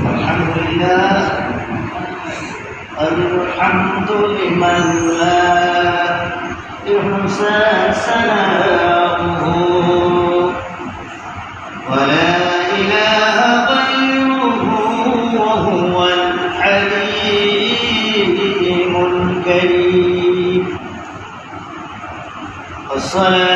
الحمد لله الحمد لمن لا يحصى سلامه ولا إله غيره وهو الحليم الكريم. الصلاة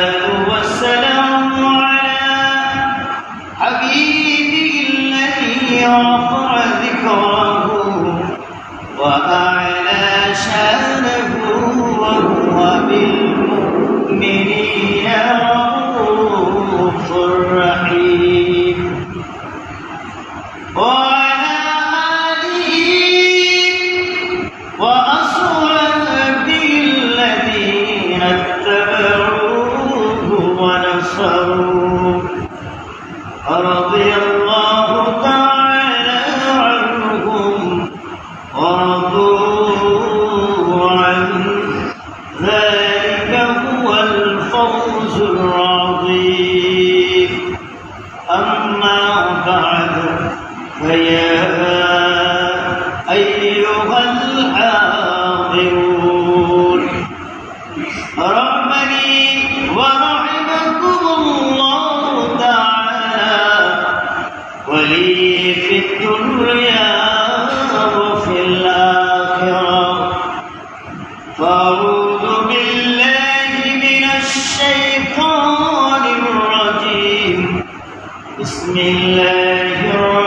الله الرحمن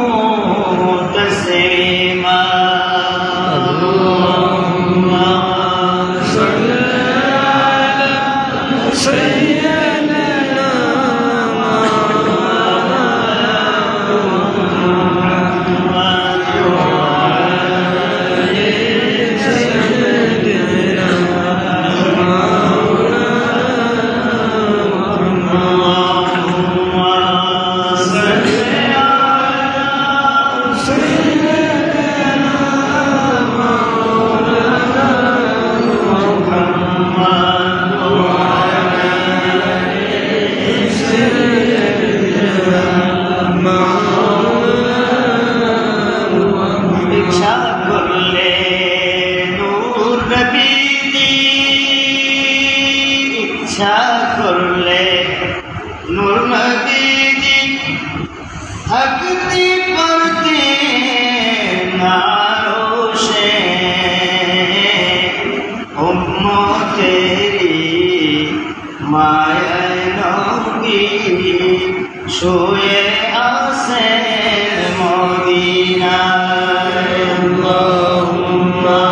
শুয়ে আছে মদিনায়। আল্লাহুম্মা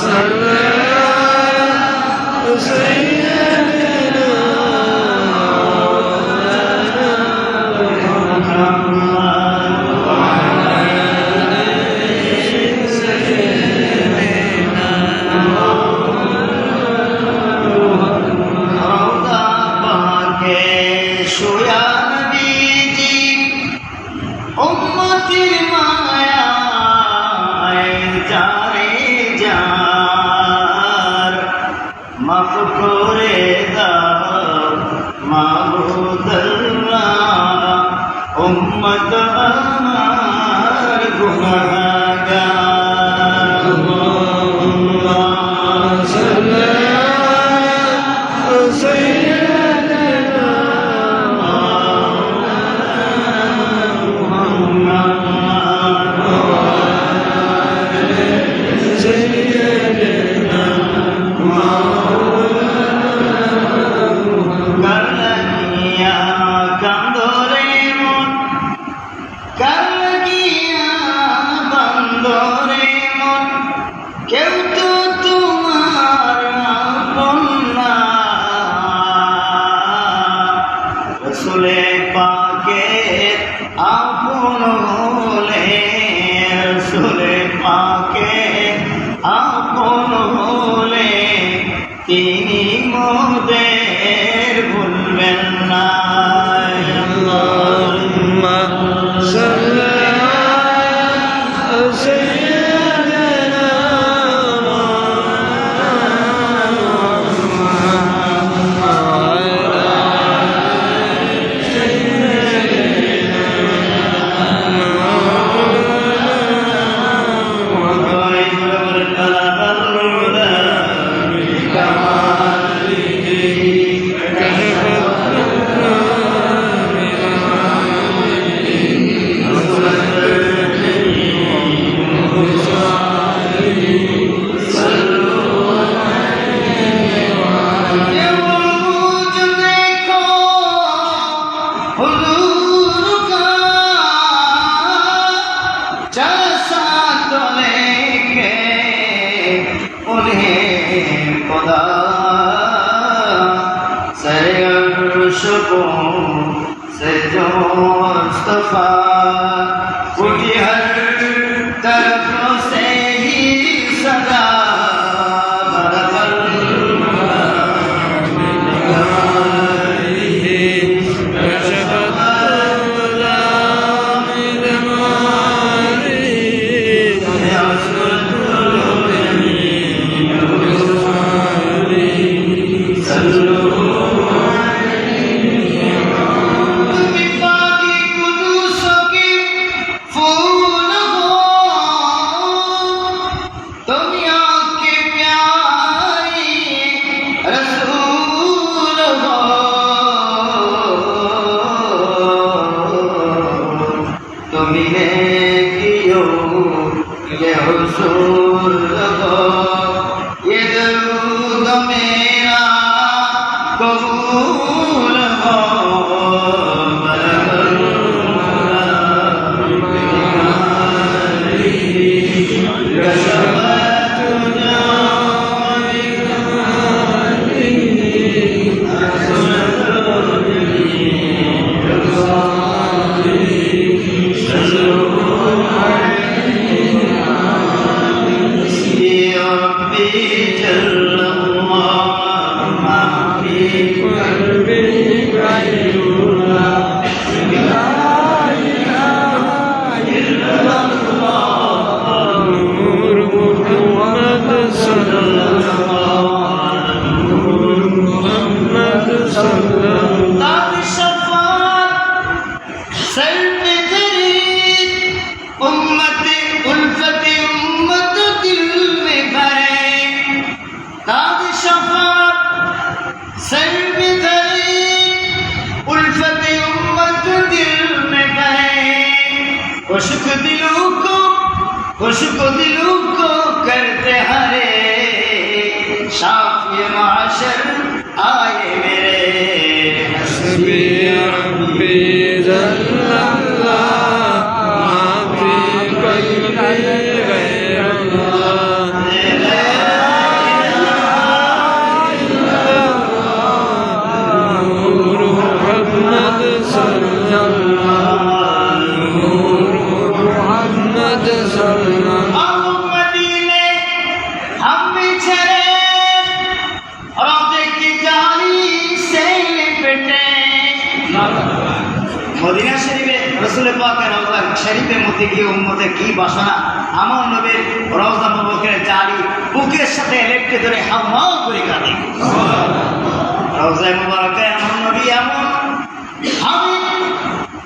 সাল্লি আলা সাইয়্যিদিনা মুহাম্মাদ ওয়া আলা خدا سر عرش کو سجو مصطفیٰ Oh. खुशक दिलों को खुशक दिलों को करते हरे শরীফের মধ্যে গিয়ে উন্মতের কি বাসনা? আমার নবীর রওজা মুবারকের জালি বুকের সাথে লেপটে ধরে হাওয়া করে কাঁদে। রওজায় মুবারকে আমার নবী এমন। আমি,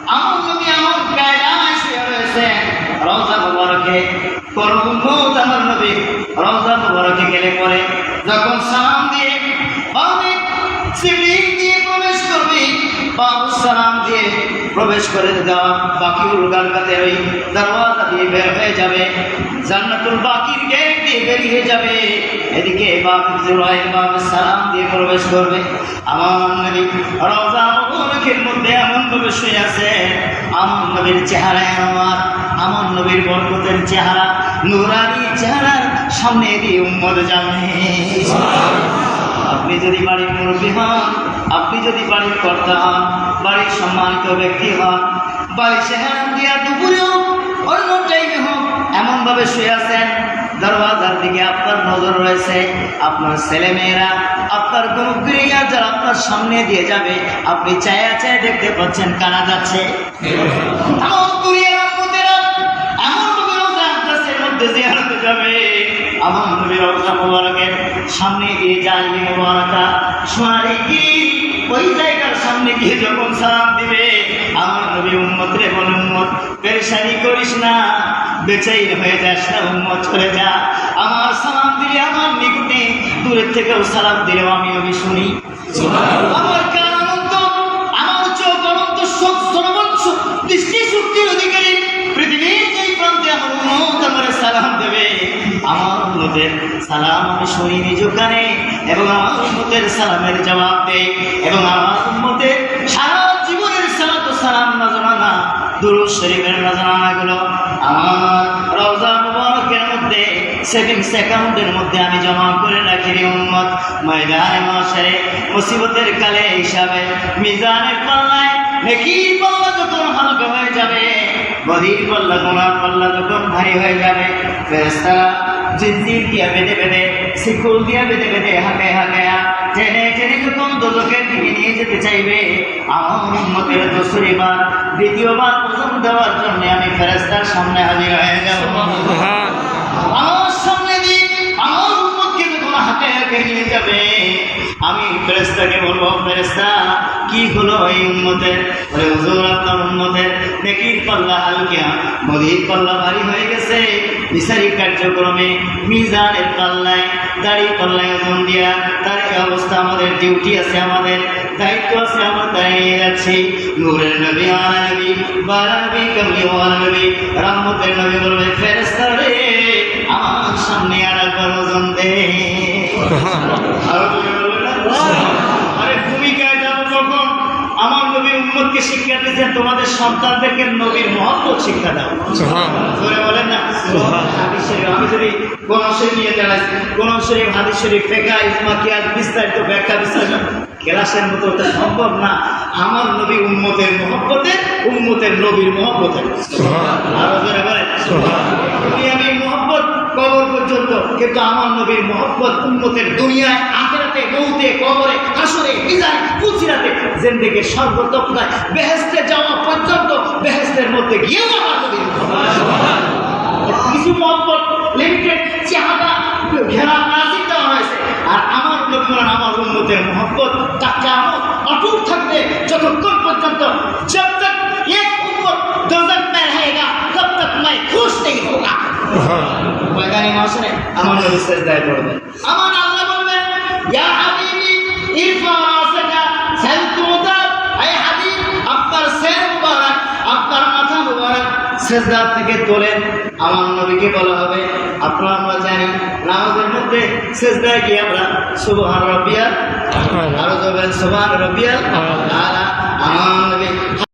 আমার নবী এমন কায়দায় শুয়ে রয়েছে। রওজা মুবারকে প্রবেশ করে দেওয়া বাকিউল গালকাতে ওই দরওয়াজা দিয়ে বের হয়ে যাবে। জান্নাতুল বাকির গেট দিয়ে বেরিয়ে যাবে। এদিকে বাপ জুরাইল বাপ সালাম দিয়ে প্রবেশ করবে। আমার নবী রওজা মুবারকের মধ্যে এমন ভাবে শুয়ে আছে। আমার নবীর চেহারা আমার আমার নবীর বরকতের চেহারা নুরানি চেহারার সামনে দিয়ে উম্মত যাবে। আপনি যদি বাড়ির মুরব্বী হন আপনি যদি বাড়ির কর্তা হন, বাড়ির সম্মানিত ব্যক্তি হন, বাড়ির সেখান দিয়া দুপুরে হোক, অন্য টাইমে হোক, এমনভাবে শুয়ে আছেন, দরওয়াজার দিকে আপনার নজর রয়েছে, আপনার ছেলে মেয়েরা আপনার গুরুগিরিয়া যারা আপনার সামনে দিয়ে যাবে, আপনি চায়া চায় দেখতে পাচ্ছেন কারা যাচ্ছে। সামনে দিয়ে জানবি মোবারকা সোনারে কি ওই জায়গার সামনে গিয়ে যখন সালাম দিবে আমার নবী উম্মত রে বল উম্মত পেরেশানি করিস না বেচাই হয়ে যাস না উম্মত করে যা। আমার সালাম দিলে আমার নিকটে দূরের থেকেও সালাম দিলেও আমি নবী শুনি। আমার কান অনন্ত আমার চোখ অনন্ত সর্বোচ্চ দৃষ্টি শক্তির অধিকারী। পৃথিবীর যেই প্রান্তে আমার উন্নত আমার সালাম দেবে আমার উন্নতের সালাম আমি শুনি নিজ কানে। এবং আমার উন্নতের সালামের জবাব দেয় এবং আমার উন্নতের সারা জীবনের সালাত সালাম নজরানা দুরুদ শরীফের নজরানাগুলো আমার রওজা মুবারকের মধ্যে সেভিংস অ্যাকাউন্টের মধ্যে আমি জমা করে রাখি রে উম্মত। ময়দানে মাসে মুসিবতের কালে হিসাবে মিজানের পাল্লায় নেকির পাল্লা যখন হালকা হয়ে যাবে, বদির পাল্লা গোনার পাল্লা যখন ভারী হয়ে যাবে ফেরেস্তারা জিনজির দিয়া বেঁধে বেঁধে শিকুল দিয়া বেঁধে বেঁধে হাতে হাতে জেনে জেনে যখন দোলকের দিকে নিয়ে যেতে চাইবে। আমার উন্মতের দোসরিবার দ্বিতীয়বার প্রথম দেওয়ার জন্য আমি ফেরেস্তার সামনে হাজির হয়ে যাব। আমার সামনে দিয়ে নিয়ে যাবে। আমি ফেরেস্তাকে বলব ফেরেস্তা কি হলো এই উন্মতের বলে, হুজুর, আপনার উন্মতের নেকির পাল্লা হালকা মদির পাল্লা ভারী হয়ে গেছে। বিচারিক কার্যক্রমে মিজানের পাল্লায়, দাড়ি পাল্লায় ওজন দিয়া, তার অবস্থা আমাদের ডিউটি আছে, আমাদের দায়িত্ব আছে, আমরা দাঁড়িয়ে যাচ্ছি। নূরের নবী আলা নবী, বারা নবী, কমলি নবী, রহমতের নবী বলবে ফেরেস্তা রে, আমার সামনে আর একবার ওজন দে। আরও ভূমিকায় যখন আমার নবী উম্মতকে শিক্ষা দিয়েছেন তোমাদের সন্তানদেরকে নবীর মহত্ব শিক্ষা দাও। সুবহান। বলেন না? হাদিস শরীফ, আমি যদি কোন শরীফ নিয়ে চালাইছি কোন শরীফ হাদিস শরীফ ফেকা ইসমা কিয়াস বিস্তারিত ব্যাখ্যা বিশ্লেষণ ক্লাসের মতো ওটা সম্ভব না। আমার নবী উম্মতের মহব্বতের উম্মতের নবীর আরও বলেন। মহব্বত কবর পর্যন্ত কিন্তু আমার নবীর মহব্বত উন্মতের দুনিয়ায় আখেরাতে মৌতে কবরে হাসরে বিজায় কুচিরাতে জিন্দেগির সর্বতপ্রায় বেহেস্তে যাওয়া পর্যন্ত বেহেস্তের মধ্যে গিয়েও আমার নবীর মহব্বত। কিছু মহব্বত লিমিটেড চেহারা ঘেরা নাজিক দেওয়া হয়েছে আর আমার নবী বলেন, আমার উন্মতের মহব্বত তা কেমন অটুট থাকবে যতক্ষণ পর্যন্ত জব তক এক উম্মত দোজক में रहेगा तब तक मैं खुश नहीं होगा সুবহান ময়দানে মাসরে আমার নবী সেজদায় পড়বে। আমার আল্লাহ বলবেন ইয়া হাবিবি ইরফা রাসাকা সাল তুদার হাবিব আপনার সের মুবারক আপনার মাথা মুবারক সেজদা থেকে তোলেন আমার নবীকে বলা হবে আপনারা আমরা জানি নামাজের মধ্যে সেজদায় গিয়ে আমরা? সুবহান রাব্বিয়াল আরও যাবেন সুবহান রাব্বিয়াল আলা আমার নবী